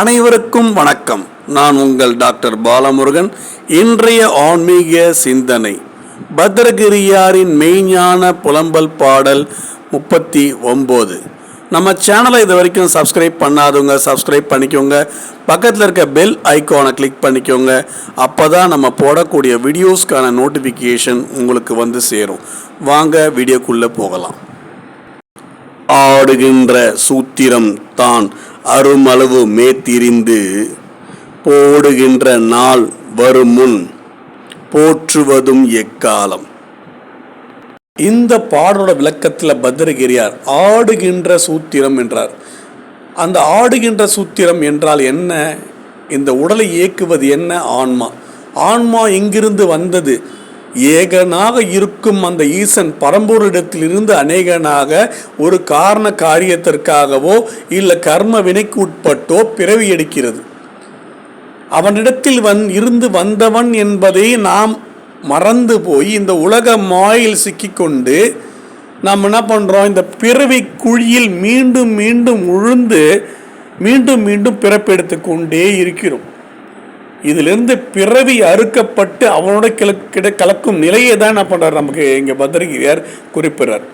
அனைவருக்கும் வணக்கம். நான் உங்கள் டாக்டர் பாலமுருகன். இன்றைய ஆன்மீக சிந்தனை. பத்ரகிரியாரின் மெய்ஞான புலம்பல் பாடல் முப்பத்தி ஒம்பது நம்ம சேனலை இது வரைக்கும் சப்ஸ்கிரைப் பண்ணாதவங்க சப்ஸ்கிரைப் பண்ணிக்கோங்க. பக்கத்தில் இருக்க பெல் ஐக்கானை கிளிக் பண்ணிக்கோங்க. அப்போ தான் நம்ம போடக்கூடிய வீடியோஸ்க்கான நோட்டிஃபிகேஷன் உங்களுக்கு வந்து சேரும். வாங்க வீடியோக்குள்ளே போகலாம். ஆடுகின்ற சூத்திரம் தான் அருமளவு மேத்திரிந்து போடுகின்ற நாள் வருமுன் போற்றுவதும் எக்காலம். இந்த பாடலோட விளக்கத்தில் பத்திரகிரியார் ஆடுகின்ற சூத்திரம் என்றார். அந்த ஆடுகின்ற சூத்திரம் என்றால் என்ன? இந்த உடலை இயக்குவது என்ன? ஆன்மா. ஆன்மா எங்கிருந்து வந்தது? ஏகனாக இருக்கும் அந்த ஈசன் பரம்பூரிடத்திலிருந்து அநேகனாக ஒரு காரண காரியத்திற்காகவோ இல்லை கர்ம வினைக்கு உட்பட்டோ பிறவி எடுக்கிறது. அவனிடத்தில் வந் இருந்து வந்தவன் என்பதை நாம் மறந்து போய் இந்த உலக மாயில் சிக்கிக்கொண்டு நாம் என்ன பண்ணுறோம் இந்த பிறவி குழியில் மீண்டும் மீண்டும் உழுந்து மீண்டும் மீண்டும் பிறப்பெடுத்து கொண்டே இருக்கிறோம். இதிலிருந்து பிறவி அறுக்கப்பட்டு அவனோட கிள கிட கலக்கும் நிலையை தான் என்ன பண்ணுறார் நமக்கு இங்கே பத்திரிகையார் குறிப்பிடுறார்.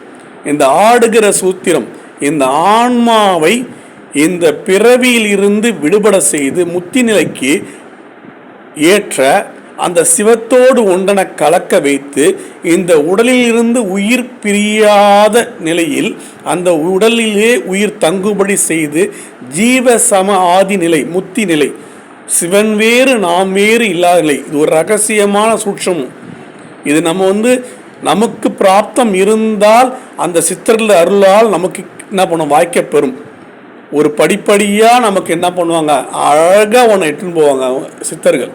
இந்த ஆடுகிற சூத்திரம் இந்த ஆன்மாவை இந்த பிறவியில் இருந்து விடுபட செய்து முத்தி நிலைக்கு ஏற்ற அந்த சிவத்தோடு ஒன்றன கலக்க வைத்து இந்த உடலில் இருந்து உயிர் பிரியாத நிலையில் அந்த உடலிலே உயிர் தங்குபடி செய்து ஜீவ சம ஆதி நிலை முத்தி நிலை சிவன் வேறு நாம் வேறு இல்லாதில்லை இது ஒரு ரகசியமான சூட்சமும். இது நம்ம வந்து நமக்கு பிராப்தம் இருந்தால் அந்த சித்தர்கள் அருளால் நமக்கு என்ன பண்ணும்? வாய்க்க பெறும். ஒரு படிப்படியாக நமக்கு என்ன பண்ணுவாங்க? அழகாக உன்னை எட்டுன்னு போவாங்க சித்தர்கள்.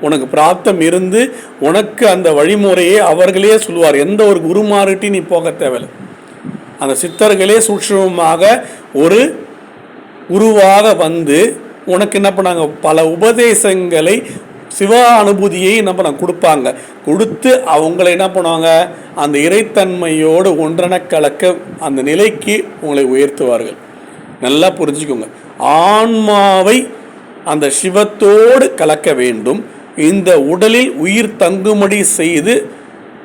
உனக்கு பிராப்தம் இருந்து உனக்கு அந்த வழிமுறையை அவர்களே சொல்லுவார். எந்த ஒரு குருமார்கிட்டையும் நீ போக தேவையில்லை. அந்த சித்தர்களே சூட்சமமாக ஒரு உருவாக வந்து உனக்கு என்ன பண்ணாங்க? பல உபதேசங்களை சிவ அனுபூதியை என்ன பண்ண கொடுப்பாங்க. கொடுத்து அவங்கள என்ன பண்ணுவாங்க? அந்த இறைத்தன்மையோடு ஒன்றென கலக்க அந்த நிலைக்கு உங்களை உயர்த்துவார்கள். நல்லா புரிஞ்சுக்கோங்க. ஆன்மாவை அந்த சிவத்தோடு கலக்க வேண்டும். இந்த உடலில் உயிர் தங்குமடி செய்து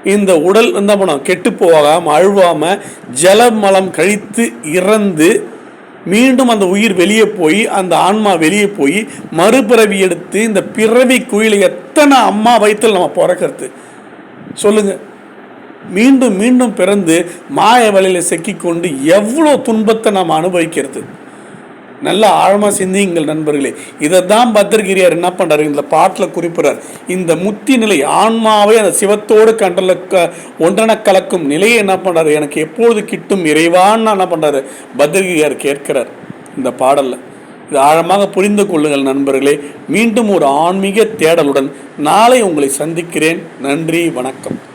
இந்த உடல் என்ன பண்ணும்? கெட்டு போகாமல் அழுவாமல் ஜலமலம் கழித்து இறந்து மீண்டும் அந்த உயிர் வெளியே போய் அந்த ஆன்மா வெளியே போய் மறுபிறவி எடுத்து இந்த பிறவி குயில எத்தனை அம்மா வயிற்றில் நம்ம பிறக்கிறது? சொல்லுங்க. மீண்டும் மீண்டும் பிறந்து மாய வலையில் சிக்கிக்கொண்டு எவ்வளோ துன்பத்தை நாம் அனுபவிக்கிறது? நல்ல ஆழமாக சிந்தியுங்கள் நண்பர்களே. இதை தான் பத்திரகிரியார் என்ன பண்ணுறாரு இந்த பாட்டில் குறிப்பிட்றார். இந்த முத்தி நிலை ஆன்மாவை அந்த சிவத்தோடு கண்டல க ஒன்றன கலக்கும் நிலையை என்ன பண்ணுறாரு எனக்கு எப்பொழுது கிட்டும் இறைவான்னு என்ன பண்ணுறாரு பத்திரகிரியார் கேட்கிறார். இந்த பாடலில். இது ஆழமாக புரிந்து கொள்ளுங்கள் நண்பர்களே. மீண்டும் ஒரு ஆன்மீக தேடலுடன் நாளை உங்களை சந்திக்கிறேன். நன்றி வணக்கம்.